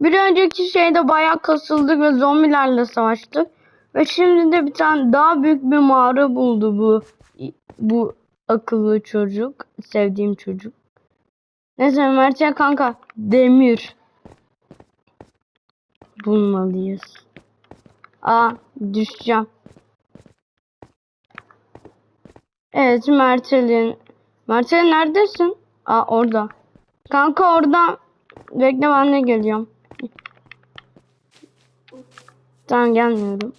Bir önceki şeyde bayağı kasıldık ve zombilerle savaştık. Ve şimdi de bir tane daha büyük bir mağara buldu bu bu akıllı çocuk. Sevdiğim çocuk. Neyse Mertcan kanka demir bulmalıyız. Aa düşeceğim. Evet Mertel'in. Mertel neredesin? Aa orada. Kanka orada. Bekle ben de geliyorum. Tamam gelmiyorum.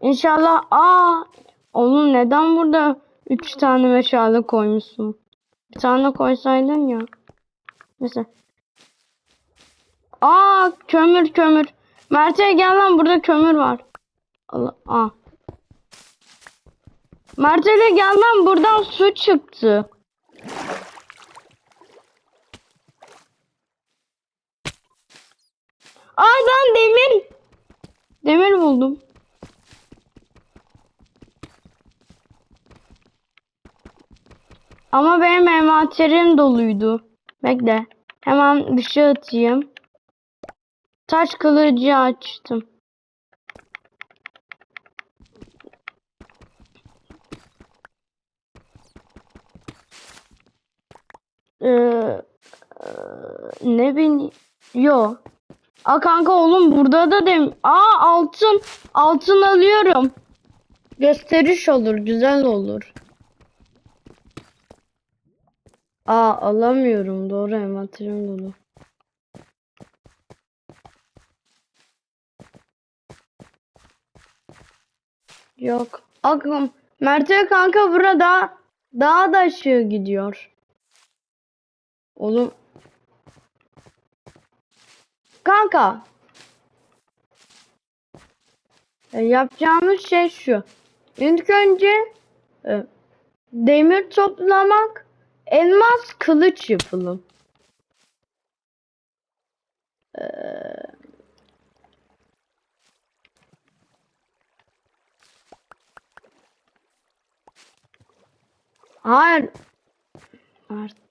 İnşallah. Aa oğlum neden burada 3 tane meşale koymuşsun? Bir tane koysaydın ya. Mesela. Aa kömür kömür. Mert'e gel lan burada kömür var. Allah aa. Mert'e gel lan buradan su çıktı. Aa lan demir. Buldum. Ama benim envanterim doluydu. Bekle. Hemen dışı atayım. Taş kılıcı açtım. Ee, e, ne bileyim. Yo. Aa kanka oğlum burada da dem. Aa altın. Altın alıyorum. Gösteriş olur. Güzel olur. Aa alamıyorum. Doğru envanterim dolu. Yok. Aklım. Mert'e kanka burada daha da aşağı gidiyor. Oğlum. Kanka. E, yapacağımız şey şu. İlk önce e, demir toplamak, elmas kılıç yapalım. Ee, hayır. Art.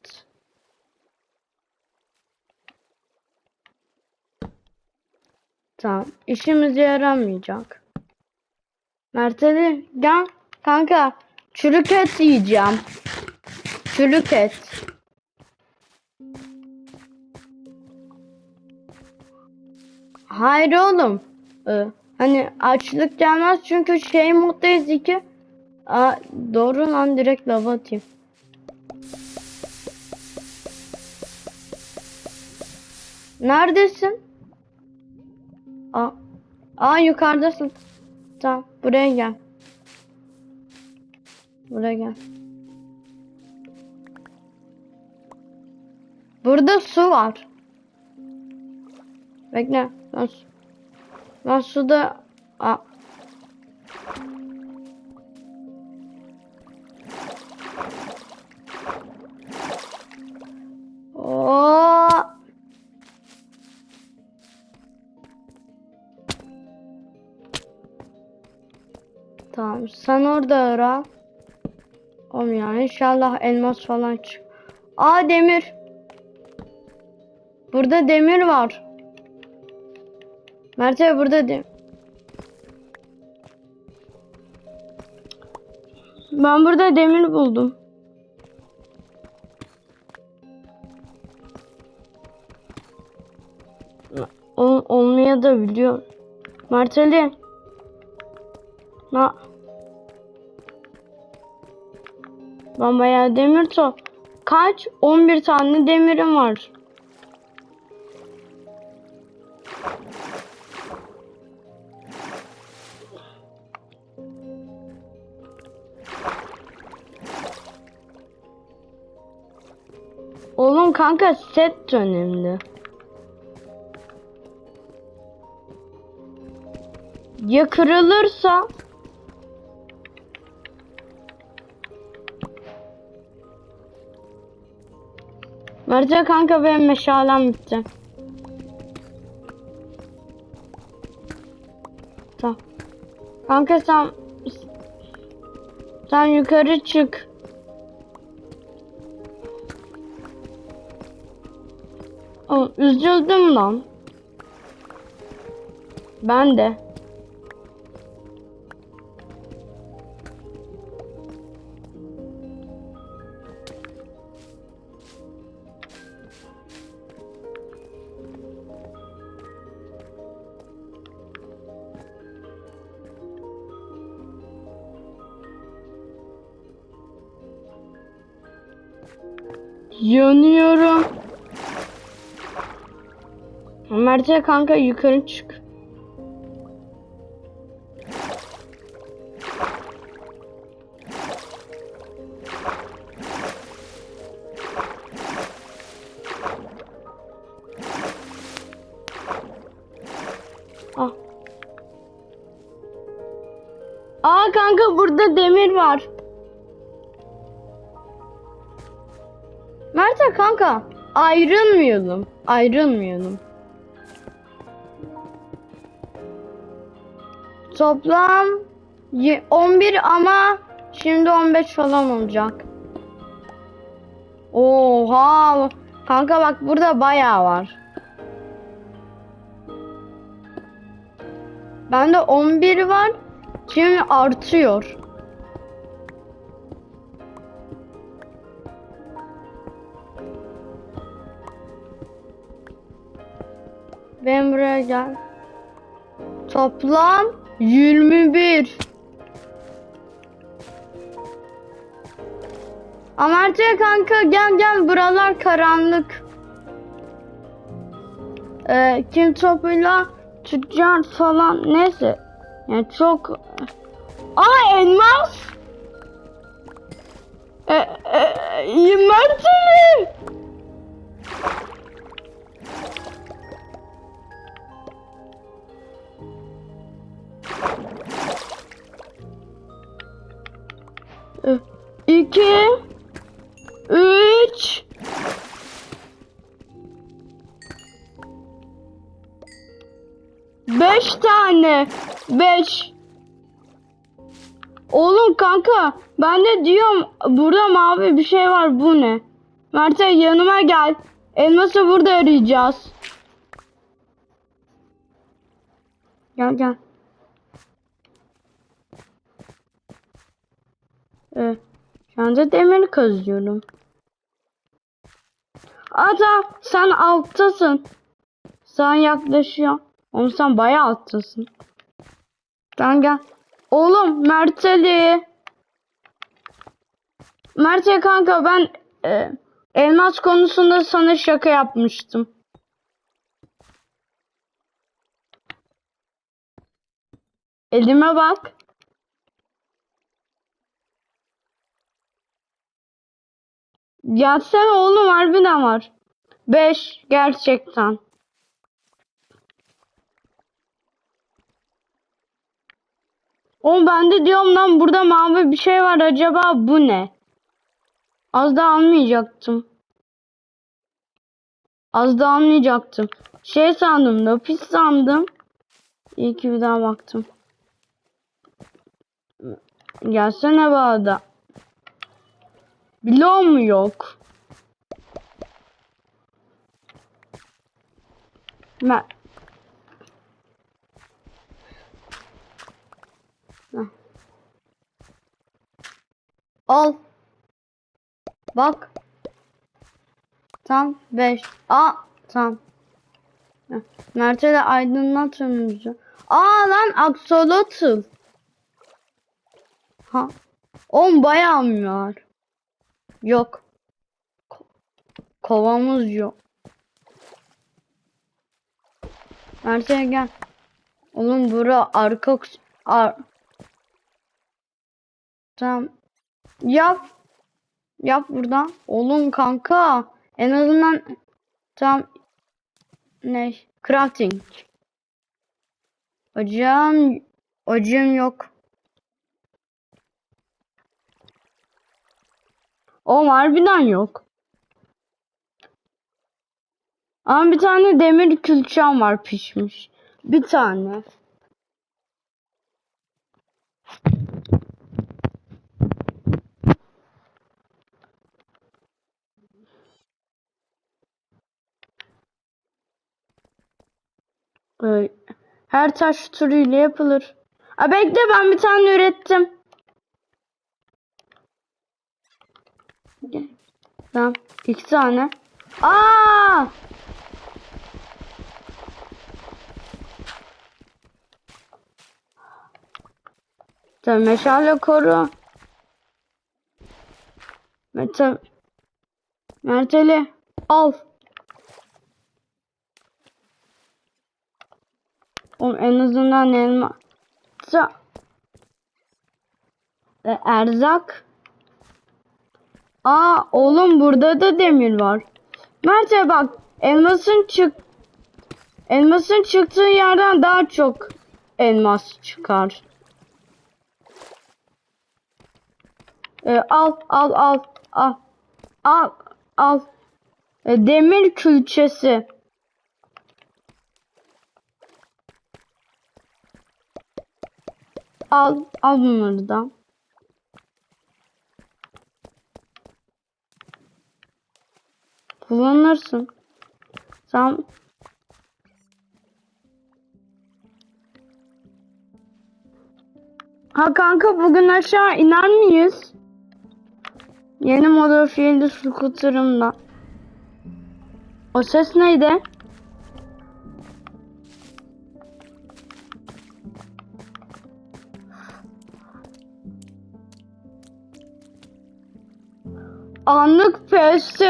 Tamam. İşimize yaramayacak. Mert Ali gel. Kanka çürük et yiyeceğim. Çürük et. Hayır oğlum. Ee, hani açlık gelmez çünkü şey moddayız iki. Aa, doğru lan direkt lava atayım. Neredesin? Aa, aa yukarıdasın. Tamam buraya gel. Buraya gel. Burada su var. Bekle. Ben, ben suda... Aa. Sen orada ara. Oğlum ya inşallah elmas falan çık. Aa demir. Burada demir var. Mert abi burada demir. Ben burada demir buldum. Ol, olmaya da biliyor. Mert Ali. Na. Ben bayağı demir to. Kaç? 11 tane demirim var. Oğlum kanka set önemli. Ya kırılırsa? Merce kanka benim meşalem bitti. Tamam. Kanka sen sen yukarı çık. Aa, üzüldüm lan. Ben de. Yanıyorum. Mert'e kanka yukarı çık. Ah. Aa kanka burada demir var. Kanka ayrılmayalım. Ayrılmayalım. Toplam ye- 11 ama şimdi 15 falan olacak. Oha! Kanka bak burada bayağı var. Bende 11 var. Şimdi artıyor. Ben buraya gel. Toplam 21. Amartya kanka gel gel buralar karanlık. Ee, kim topuyla tüccar falan neyse. Yani çok... Aa elmas! Ee, e, Mert'e! 5 Oğlum kanka ben de diyorum burada mavi bir şey var bu ne? Mert'e yanıma gel. Elması burada arayacağız. Gel gel. Evet. Şu anda demir kazıyorum. Ata sen alttasın. Sen yaklaşıyor. Oğlum sen bayağı alttasın. Gel gel. Oğlum Merteli. Mert'e kanka ben e, elmas konusunda sana şaka yapmıştım. Elime bak. Gelsene oğlum harbiden var. 5 gerçekten. Oğlum ben de diyorum lan burada mavi bir şey var acaba bu ne? Az da almayacaktım. Az da almayacaktım. Şey sandım lapis sandım. İyi ki bir daha baktım. Gelsene bağda. Bloğu mu yok? Ben... Al. Bak. Tam 5. Aa tam. Mert'e de aydınlatıyormuzu. Aa lan axolotl. Ha. On bayağı mı var? Yok. Ko- kovamız yok. Mert'e gel. Oğlum bura arka ar Tamam. Yap. Yap buradan. Oğlum kanka. En azından tam ne? Crafting. Hocam hocam yok. O harbiden yok. Ama bir tane demir külçem var pişmiş. Bir tane. Her taş türüyle yapılır. A bekle ben bir tane ürettim. Tamam. iki tane. Aa! Tamam meşale koru. Mete Merteli al. Oğlum en azından elma. Sa e, erzak. Aa oğlum burada da demir var. Mert'e bak elmasın çık elmasın çıktığı yerden daha çok elmas çıkar. E, al al al al al al E, demir külçesi. Al al bunları da. Kullanırsın. Tamam. Ha kanka bugün aşağı iner miyiz? Yeni modifiyeli scooter'ımla. O ses neydi? Anlık PS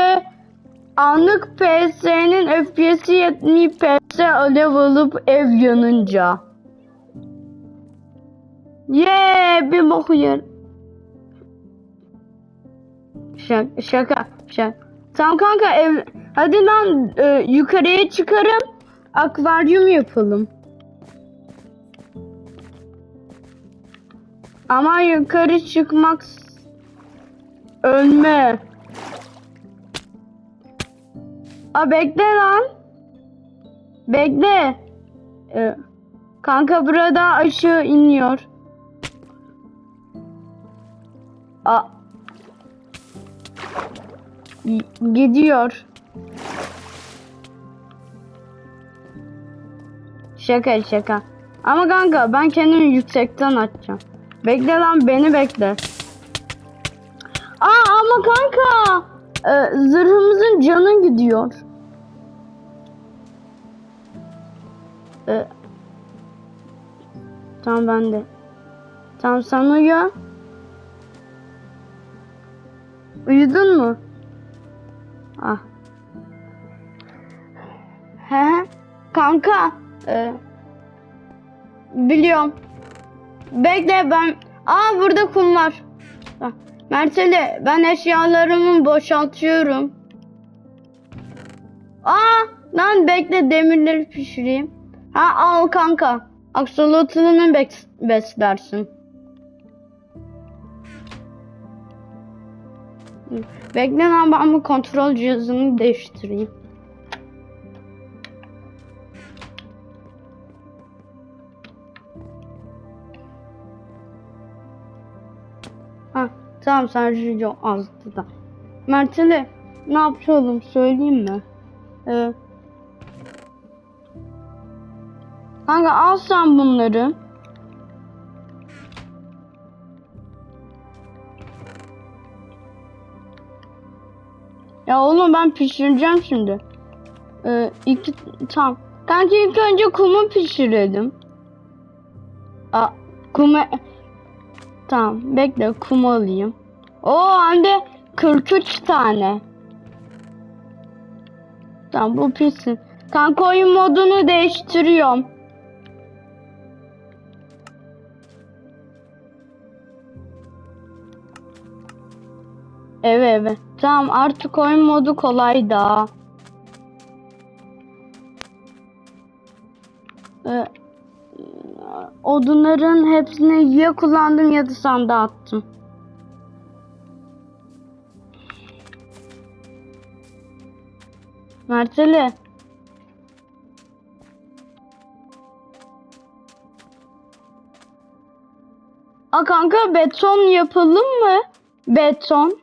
Anlık PS'nin FPS'i yetmeyip PS alev alıp ev yanınca. Yeee bir boku yer. Şaka, şaka, şaka. Tamam kanka ev, hadi lan e, yukarıya çıkarım. Akvaryum yapalım. Ama yukarı çıkmak ölme. A bekle lan. Bekle. Ee, kanka burada aşağı iniyor. A gidiyor. Şaka şaka. Ama kanka ben kendimi yüksekten açacağım. Bekle lan beni bekle. Aa ama kanka e, zırhımızın canı gidiyor. E, tamam ben de. Tamam sen uyu. Uyudun mu? Ah. He? Kanka. e, biliyorum. Bekle ben. Aa burada kum var. Bak, Merteli ben eşyalarımı boşaltıyorum. Aa lan bekle demirleri pişireyim. Ha al kanka. Aksolotluğunu bek beslersin. Bekle lan ben bu kontrol cihazını değiştireyim. Tamam sadece çok azdı da. Merteli ne yapalım söyleyeyim mi? Ee, kanka al sen bunları. Ya oğlum ben pişireceğim şimdi. Ee, iki tam. Kanka ilk önce kumu pişirelim. Aa, kumu Tamam bekle kum alayım. O hem de 43 tane. Tamam bu pişsin. Kanka oyun modunu değiştiriyorum. Evet evet. Tamam artık oyun modu kolay da. Ee, odunların hepsini ya kullandım ya da sandığa attım. Merteli. A kanka beton yapalım mı? Beton.